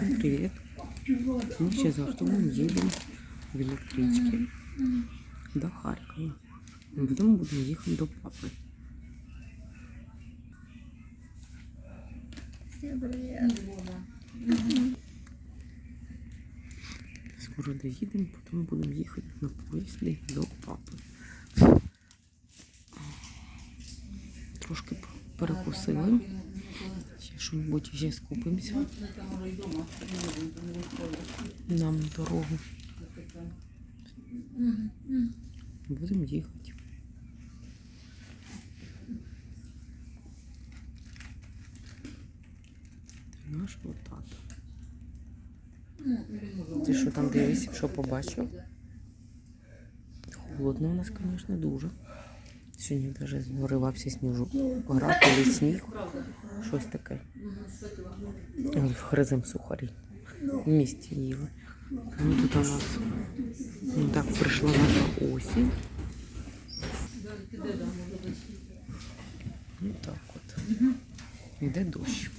Всім привіт. Ми ще з Артемом їдемо в електричці до Харкова. А Потім будемо їхати до папи. Всем привет. Скоро доїдемо, потім будемо їхати на поїзді до папи. Трошки перекусили. Ще що-небудь ще скупимося. Нам дорогу. Будемо їхати. Це нашого тата. Ти що там дивишся, що побачив? Холодно у нас, звісно, дуже. Сьогодні навіть виривався сніжок. Град или сніг. Щось таке. Хризим сухарі. В місті їли. Ну, тут у нас ну, так прийшла наша осінь. Ну так от. Іде дощ.